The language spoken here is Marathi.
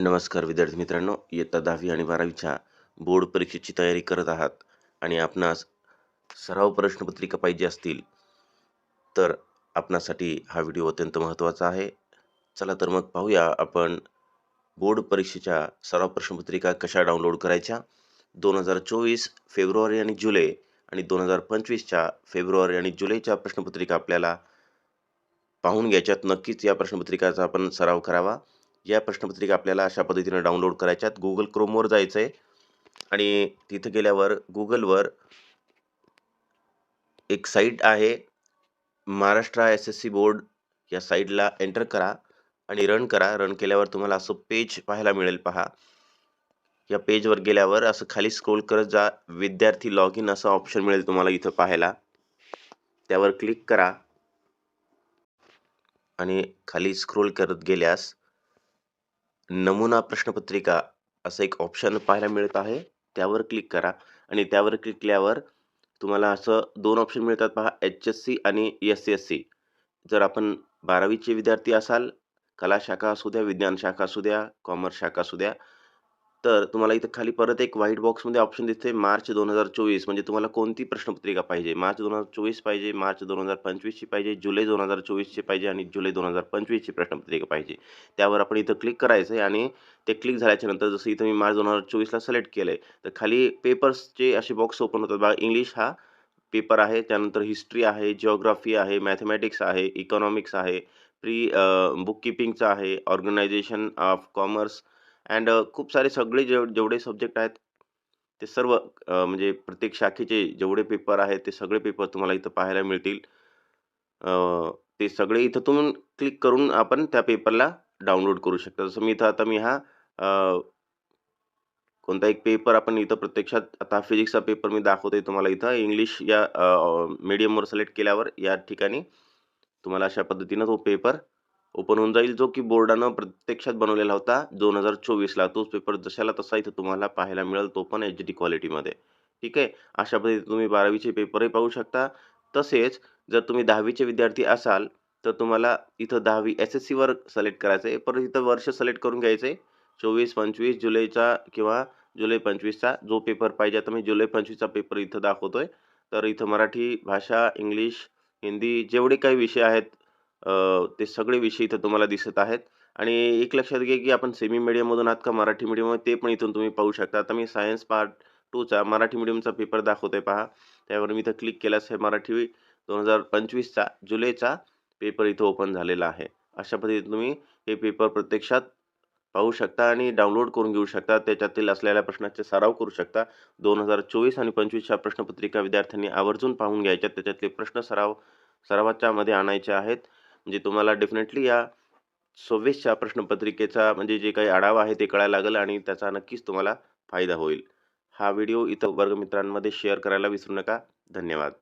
नमस्कार विद्यार्थी मित्रांनो इयत्ता दहावी आणि बारावीच्या बोर्ड परीक्षेची तयारी करत आहात आणि आपणास सराव प्रश्नपत्रिका पाहिजे असतील तर आपणासाठी हा व्हिडिओ अत्यंत महत्त्वाचा आहे. चला तर मग पाहूया आपण बोर्ड परीक्षेच्या सराव प्रश्नपत्रिका कशा डाउनलोड करायच्या? दोन हजार चोवीस फेब्रुवारी आणि जुलै आणि दोन हजार पंचवीसच्या फेब्रुवारी आणि जुलैच्या प्रश्नपत्रिका आपल्याला पाहून घ्यायच्यात. नक्कीच या प्रश्नपत्रिकाचा आपण सराव करावा. या प्रश्नपत्रिका आपल्याला अशा पद्धतीने डाउनलोड करायच्यात. गुगल क्रोमवर जायचं आहे आणि तिथं गेल्यावर गुगलवर एक साईट आहे. Maharashtra S S C board या साईटला एंटर करा आणि रन करा. रन केल्यावर तुम्हाला असं पेज पाहायला मिळेल. पहा. या पेजवर गेल्यावर असं खाली स्क्रोल करत जा. विद्यार्थी लॉग इन असं ऑप्शन मिळेल तुम्हाला इथं पाहायला. त्यावर क्लिक करा. आणि खाली स्क्रोल करत गेल्यास नमुना प्रश्नपत्रिका असं एक ऑप्शन पाहायला मिळत आहे. त्यावर क्लिक करा आणि त्यावर क्लिक केल्यावर तुम्हाला असं दोन ऑप्शन मिळतात पहा एच एस सी आणि एस सी एस सी जर आपण बारावीचे विद्यार्थी असाल कला शाखा असू द्या विज्ञान शाखा असू द्या कॉमर्स शाखा असू द्या तर तुम्हाला इथं खाली परत एक व्हाईट बॉक्समध्ये ऑप्शन दिसते मार्च दोन हजार चोवीस. म्हणजे तुम्हाला कोणती प्रश्नपत्रिका पाहिजे? मार्च दोन हजार चोवीस पाहिजे मार्च दोन हजार पंचवीसची पाहिजे जुलै दोन हजार चोवीसची पाहिजे आणि जुलै दोन हजार पंचवीसची प्रश्नपत्रिका पाहिजे. त्यावर आपण इथं क्लिक करायचं आहे आणि ते क्लिक झाल्याच्यानंतर जसं इथं मी मार्च दोन हजार चोवीसला सिलेक्ट केलं आहे तर खाली पेपर्सचे असे बॉक्स ओपन होतात. बघा इंग्लिश हा पेपर आहे त्यानंतर हिस्ट्री आहे जिओग्राफी आहे मॅथमॅटिक्स आहे इकॉनॉमिक्स आहे प्री बुक किपिंगचं आहे ऑर्गनायझेशन ऑफ कॉमर्स अँड खूप सारे सगळे जेव जेवढे सब्जेक्ट आहेत ते सर्व म्हणजे प्रत्येक शाखेचे जेवढे पेपर आहेत ते सगळे पेपर तुम्हाला इथं पाहायला मिळतील. ते सगळे इथं तुम्ही क्लिक करून आपण त्या पेपरला डाउनलोड करू शकता. जसं मी इथं आता मी हा कोणता एक पेपर आपण इथं प्रत्यक्षात आता फिजिक्सचा पेपर मी दाखवतोय तुम्हाला इथं. इंग्लिश या मीडियमवर सिलेक्ट केल्यावर या ठिकाणी तुम्हाला अशा पद्धतीनं तो पेपर ओपन होऊन जाईल जो की बोर्डानं प्रत्यक्षात बनवलेला होता दोन हजार चोवीसला. तोच पेपर जशाला तसा इथं तुम्हाला पाहायला मिळेल तो पण एच डी क्वालिटीमध्ये ठीक आहे? अशा पद्धतीने तुम्ही बारावीचे पेपरही पाहू शकता. तसेच जर तुम्ही दहावीचे विद्यार्थी असाल तर तुम्हाला इथं दहावी एस एस सीवर सिलेक्ट करायचं आहे. परत इथं वर्ष सिलेक्ट करून घ्यायचं. आहे चोवीस पंचवीस जुलैचा किंवा जुलै पंचवीसचा जो पेपर पाहिजे आता मी जुलै पंचवीसचा पेपर इथं दाखवतो आहे तर इथं मराठी भाषा इंग्लिश हिंदी जेवढे काही विषय आहेत ते सगळे विषय इथं तुम्हाला दिसत आहेत. आणि एक लक्षात घ्या की आपण सेमी मीडियममधून आहात का मराठी मीडियम ते पण इथून तुम्ही पाहू शकता. आता मी सायन्स पार्ट टूचा मराठी मीडियमचा पेपर दाखवतोय पहा. त्यावर मी इथं क्लिक केल्यास हे मराठी दोन हजार पंचवीसचा जुलैचा पेपर इथं ओपन झालेला आहे. अशा पद्धतीने तुम्ही हे पेपर प्रत्यक्षात पाहू शकता आणि डाउनलोड करून घेऊ शकता. त्याच्यातील असलेल्या प्रश्नाचे सराव करू शकता. दोन हजार चोवीस आणि पंचवीसच्या प्रश्नपत्रिका विद्यार्थ्यांनी आवर्जून पाहून घ्यायच्या. त्याच्यातले प्रश्न सराव सरावाच्यामध्ये आणायचे आहेत. म्हणजे तुम्हाला डेफिनेटली या सव्वीसच्या प्रश्नपत्रिकेचा म्हणजे जे काही आढावा आहे ते कळायला लागेल आणि त्याचा नक्कीच तुम्हाला फायदा होईल. हा व्हिडिओ इथं वर्गमित्रांमध्ये शेअर करायला विसरू नका. धन्यवाद.